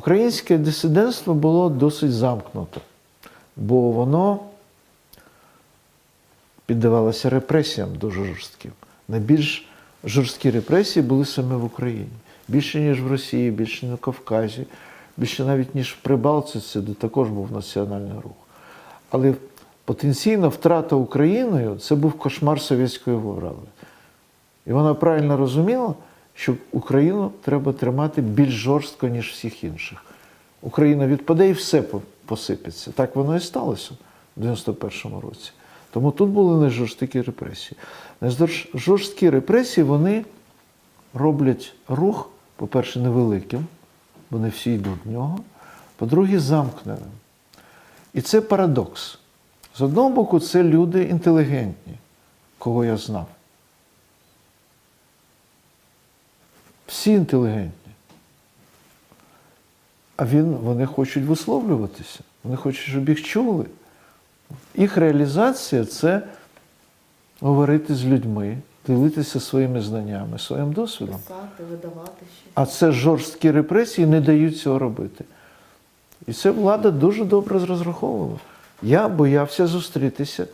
Українське дисидентство було досить замкнуте, бо воно піддавалося репресіям дуже жорстким. Найбільш жорсткі репресії були саме в Україні. Більше, ніж в Росії, більше на Кавказі, більше навіть ніж в Прибалтиці, де також був національний рух. Але потенційна втрата Україною це був кошмар совєтської влади. І вона правильно розуміла, що Україну треба тримати більш жорстко, ніж всіх інших. Україна відпаде і все посипеться. Так воно і сталося в 91-му році. Тому тут були найжорсткі репресії. Найжорст- Жорсткі репресії вони роблять рух, по-перше, невеликим, бо не всі йдуть в нього, по-друге, замкненим. І це парадокс. З одного боку, це люди інтелігентні, кого я знав. Всі інтелігентні. А він, вони хочуть висловлюватися, вони хочуть, щоб їх чули. Їх реалізація це говорити з людьми, ділитися своїми знаннями, своїм досвідом. Писати, видавати щось. А це жорсткі репресії не дають цього робити. І це влада дуже добре розраховувала. Я боявся зустрітися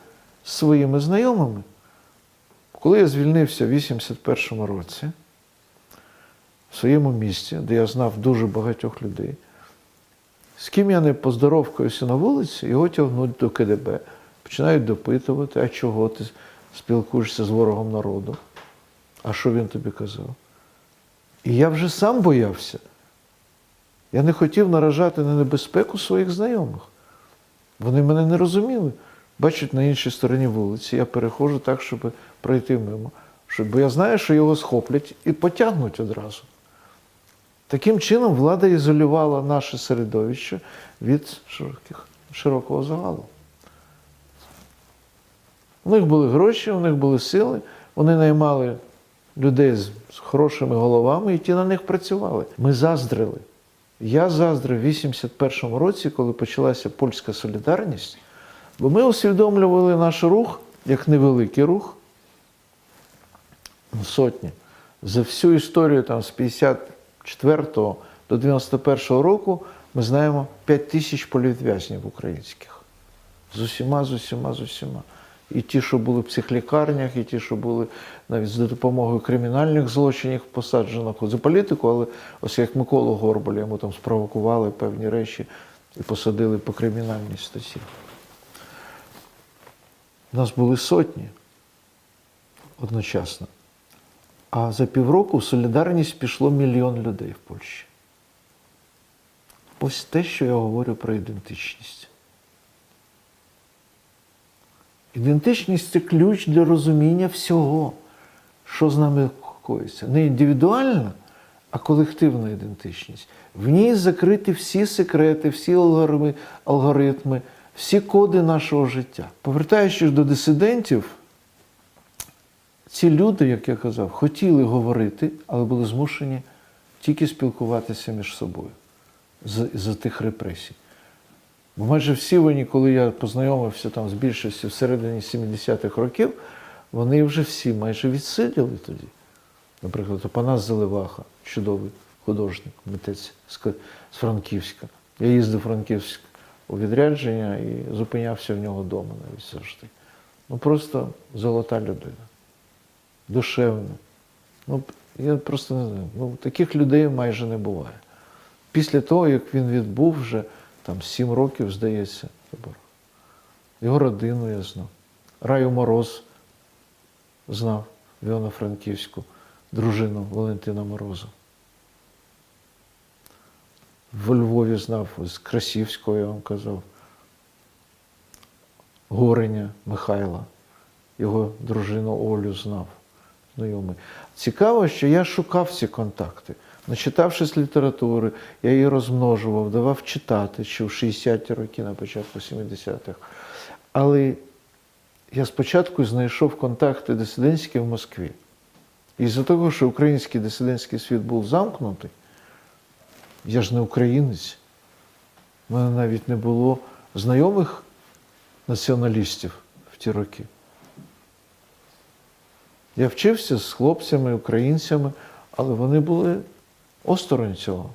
з своїми знайомими. Коли я звільнився в 81-му році, своєму місті, де я знав дуже багатьох людей, з ким я не поздоровкаюся на вулиці, його тягнуть до КДБ, починають допитувати, а чого ти спілкуєшся з ворогом народу? А що він тобі казав? І я вже сам боявся. Я не хотів наражати на небезпеку своїх знайомих. Вони мене не розуміли. Бачать на іншій стороні вулиці, я переходжу так, щоб пройти мимо. Бо я знаю, що його схоплять і потягнуть одразу. Таким чином, влада ізолювала наше середовище від широких, широкого загалу. У них були гроші, у них були сили, вони наймали людей з хорошими головами, і ті на них працювали. Ми заздрили. Я заздрив в 81-му році, коли почалася польська солідарність, бо ми усвідомлювали наш рух як невеликий рух, ну, сотні. За всю історію там, з 54 до 91 року ми знаємо 5 тисяч політв'язнів українських. З усіма, з усіма, з усіма. І ті, що були в психлікарнях, і ті, що були навіть за допомогою кримінальних злочинів посаджено за політику, але ось як Миколу Горбаля, йому там спровокували певні речі і посадили по кримінальній статті. У нас були сотні одночасно. А за півроку в солідарність пішло мільйон людей в Польщі. Ось те, що я говорю про ідентичність. Ідентичність це ключ для розуміння всього, що з нами коїться. Не індивідуальна, а колективна ідентичність. В ній закриті всі секрети, всі алгоритми, алгоритми, всі коди нашого життя. Повертаючись до дисидентів, ці люди, як я казав, хотіли говорити, але були змушені тільки спілкуватися між собою з- за тих репресій. Бо майже всі вони, коли я познайомився там з більшістю всередині 70-х років, вони вже всі майже відсиділи тоді. Наприклад, Опанас Заливаха, чудовий художник, митець з з Франківська. Я їздив в Франківськ у відрядження і зупинявся в нього вдома навіть завжди. Ну просто золота людина. Душевна. Ну, я просто не знаю. Ну, таких людей майже не буває. Після того, як він відбув вже там сім років, здається. Його родину я знав. Раю Мороз знав в Івано-Франківську, дружину Валентина Мороза. В Львові знав з Красівського, я вам казав. Гореня Михайла, його дружину Олю знав, знайомий. Цікаво, що я шукав ці контакти. Начитавшись літератури, я її розмножував, давав читати ще в 60-ті роки, на початку 70-х. Але я спочатку знайшов контакти дисидентські в Москві. І з-за того, що український дисидентський світ був замкнутий, я ж не українець. У мене навіть не було знайомих націоналістів в ті роки. Я вчився з хлопцями, українцями, але вони були осторонь цього.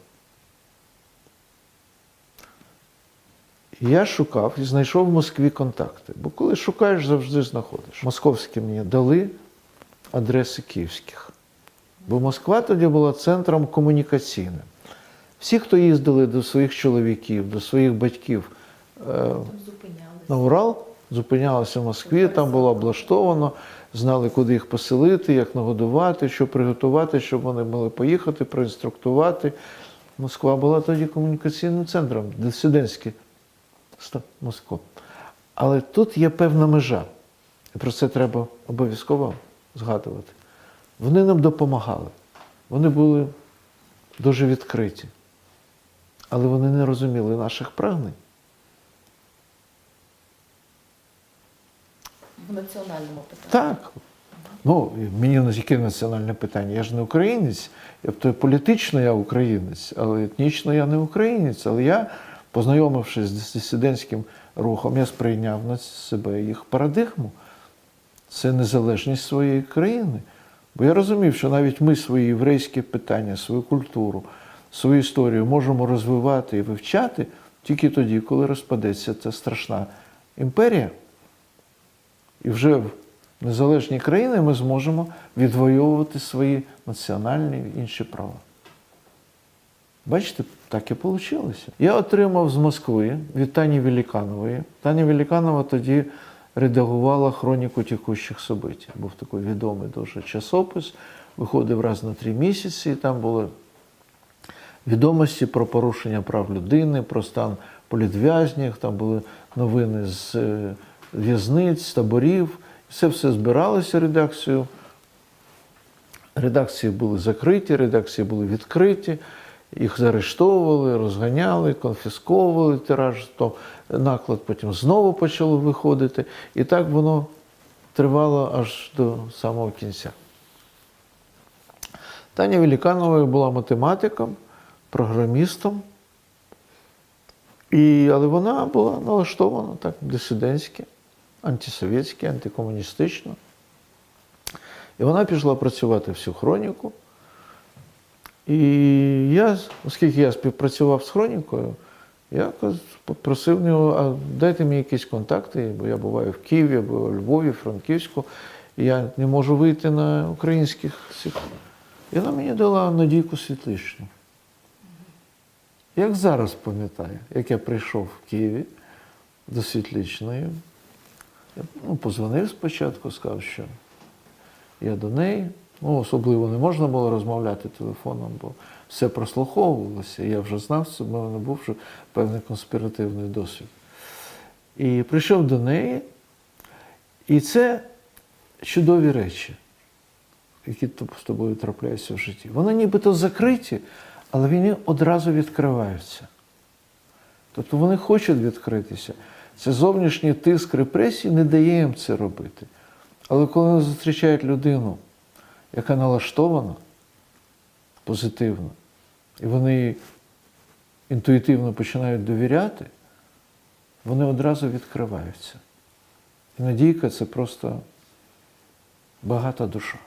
Я шукав і знайшов в Москві контакти. Бо коли шукаєш, завжди знаходиш. Московські мені дали адреси київських. Бо Москва тоді була центром комунікаційним. Всі, хто їздили до своїх чоловіків, до своїх батьків е, на Урал, зупинялися в Москві, там було облаштовано, знали, куди їх поселити, як нагодувати, що приготувати, щоб вони могли поїхати, проінструктувати. Москва була тоді комунікаційним центром, дисидентський Москва. Але тут є певна межа, і про це треба обов'язково згадувати. Вони нам допомагали. Вони були дуже відкриті, але вони не розуміли наших прагнень. В національному питанні. Так. Ну, мені не тільки національне питання. Я ж не українець. Тобто політично я українець, але етнічно я не українець. Але я, познайомившись з дисидентським рухом, я сприйняв на себе їх парадигму. Це незалежність своєї країни. Бо я розумів, що навіть ми свої єврейські питання, свою культуру, свою історію можемо розвивати і вивчати тільки тоді, коли розпадеться ця страшна імперія. І вже в незалежній країні ми зможемо відвоювати свої національні інші права. Бачите, так і вийшло. Я отримав з Москви від Тані Великанової. Таня Великанова тоді редагувала хроніку текущих событий. Був такий відомий дуже часопис, виходив раз на три місяці, і там були відомості про порушення прав людини, про стан політв'язнів, там були новини з е, в'язниць, таборів. Це все збиралося редакцією. Редакції були закриті, редакції були відкриті, їх заарештовували, розганяли, конфісковували тираж, то наклад потім знову почало виходити. І так воно тривало аж до самого кінця. Таня Великанова була математиком, програмістом, і, але вона була налаштована так дисидентськи, антисовєтськи, антикомуністично. І вона пішла працювати всю хроніку. І я, оскільки я співпрацював з хронікою, я попросив нього, а дайте мені якісь контакти, бо я буваю в Києві, або у Львові, Франківську, і я не можу вийти на українських всіх. І вона мені дала Надійку Світличну. Як зараз пам'ятаю, як я прийшов в Києві до Світличної, я ну, позвонив спочатку, сказав, що я до неї. Ну, особливо не можна було розмовляти телефоном, бо все прослуховувалося. Я вже знав це, в мене був вже певний конспіративний досвід. І прийшов до неї, і це чудові речі, які з тобою трапляються в житті. Вони нібито закриті, але вони одразу відкриваються. Тобто вони хочуть відкритися. Це зовнішній тиск репресій не дає їм це робити. Але коли вони зустрічають людину, яка налаштована позитивно, і вони інтуїтивно починають довіряти, вони одразу відкриваються. І Надійка це просто багата душа.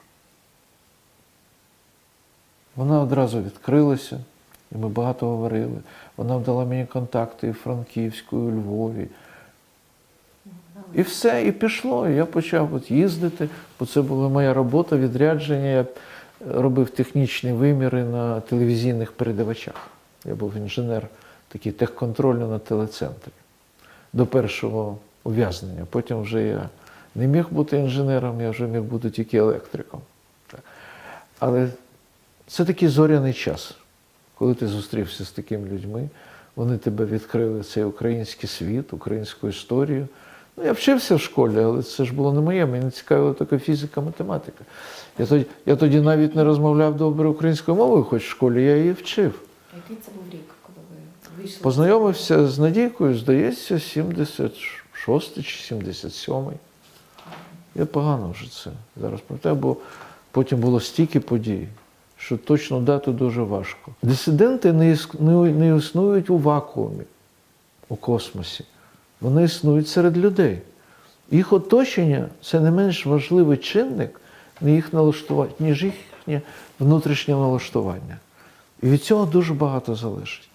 Вона одразу відкрилася, і ми багато говорили. Вона дала мені контакти і в Франківську, і у Львові. І все, і пішло. І я почав от їздити, бо це була моя робота, відрядження. Я робив технічні виміри на телевізійних передавачах. Я був інженер такий техконтролю на телецентрі до першого ув'язнення. Потім вже я не міг бути інженером, я вже міг бути тільки електриком. Але це такий зоряний час, коли ти зустрівся з такими людьми, вони тебе відкрили цей український світ, українську історію. Ну, я вчився в школі, але це ж було не моє, мені цікавила така фізика, математика. Я тоді, я тоді навіть не розмовляв добре українською мовою, хоч в школі я її вчив. А Який це був рік, коли ви вийшли? Познайомився з Надійкою, здається, 76 чи 77. Я погано вже це зараз пам'ятаю, бо потім було стільки подій, що точно дату дуже важко. Дисиденти не існують у вакуумі, у космосі. Вони існують серед людей. Їх оточення це не менш важливий чинник, їх ніж їхнє внутрішнє налаштування. І від цього дуже багато залежить.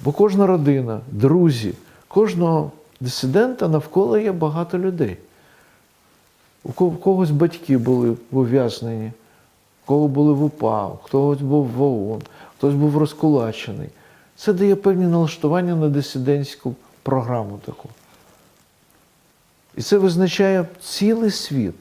Бо кожна родина, друзі, кожного дисидента навколо є багато людей. У когось батьки були ув'язнені, у кого були в УПА, у когось був в ООН, хтось був розкулачений. Це дає певні налаштування на дисидентську програму таку. І це визначає цілий світ.